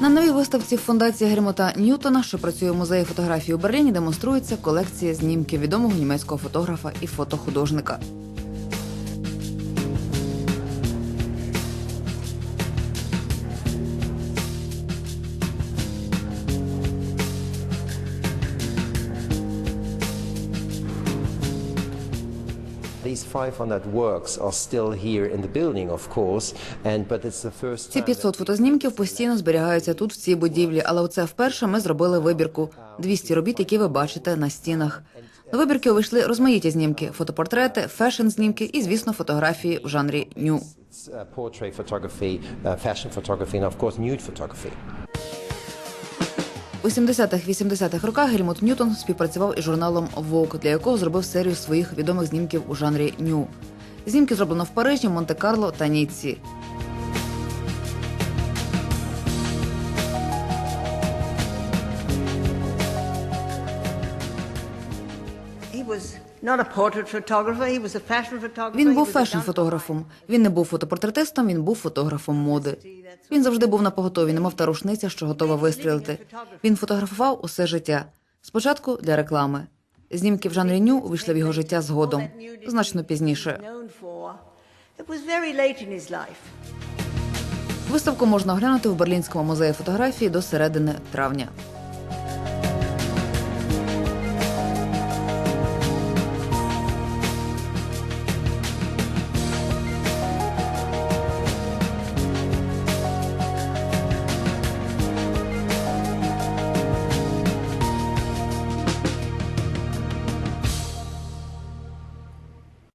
На новій виставці фундації Гермота Ньютона, що працює в музеї фотографії у Берліні, демонструється колекція знімків відомого німецького фотографа і фотохудожника. Ці time 500 фотознімків постійно зберігаються тут, в цій будівлі, але оце вперше ми зробили вибірку 200 робіт, які ви бачите на стінах. До вибірки увійшли розмаїті знімки, фотопортрети, фешн-знімки і, звісно, фотографії в жанрі ню. У 70-х-80-х роках Гельмут Ньютон співпрацював із журналом Vogue, для якого зробив серію своїх відомих знімків у жанрі ню. Знімки зроблено в Парижі, Монте-Карло та Ніцці. Він був was a фешн-фотографом. Він не був фотопортретистом, він був фотографом моди. Він завжди був на поготові, немов та рушниця, що готова вистрілити. Він фотографував усе життя. Спочатку для реклами. Знімки в жанрі ню увійшли в його життя згодом, значно пізніше. Виставку можна оглянути в Берлінському музеї фотографії до середини травня.